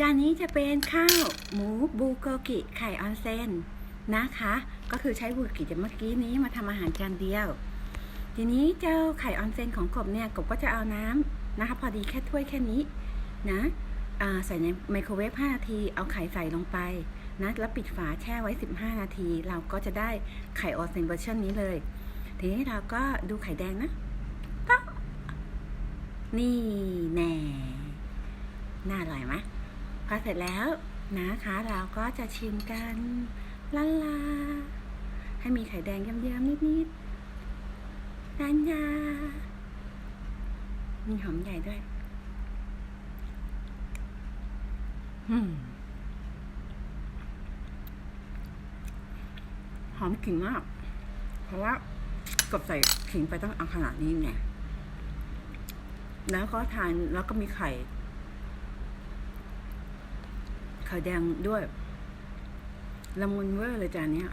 จานนี้จะเป็นข้าวหมูบูโกกิไข่ออนเซนนะคะ ก็คือใช้บูโกกิจากเมื่อกี้นี้มาทำอาหารจานเดียว ทีนี้เจ้าไข่ออนเซนของกบเนี่ยกบก็จะเอาน้ำนะคะ พอดีแค่ถ้วยแค่นี้นะใส่ในไมโครเวฟ 5 นาที เอาไข่ใส่ลงไปนะแล้วปิดฝาแช่ไว้ 15 นาที เราก็จะได้ไข่ออนเซนเวอร์ชันนี้เลย ทีนี้เราก็ดูไข่แดงนะนี่แน่น่าอร่อยไหม พอเสร็จแล้วนะคะ เราก็จะชิมกันลาลา ให้มีไข่แดงเยิ้มๆนิดๆนันยา มีหอมใหญ่ด้วยอืมหอมกลิ่นมาก เพราะว่ากบใส่ขิงไปต้องเอาขนาดนี้ไงแล้วก็ทานแล้วก็มีไข่ ไข่แดงด้วยละมุนเวอร์เลยจานนี้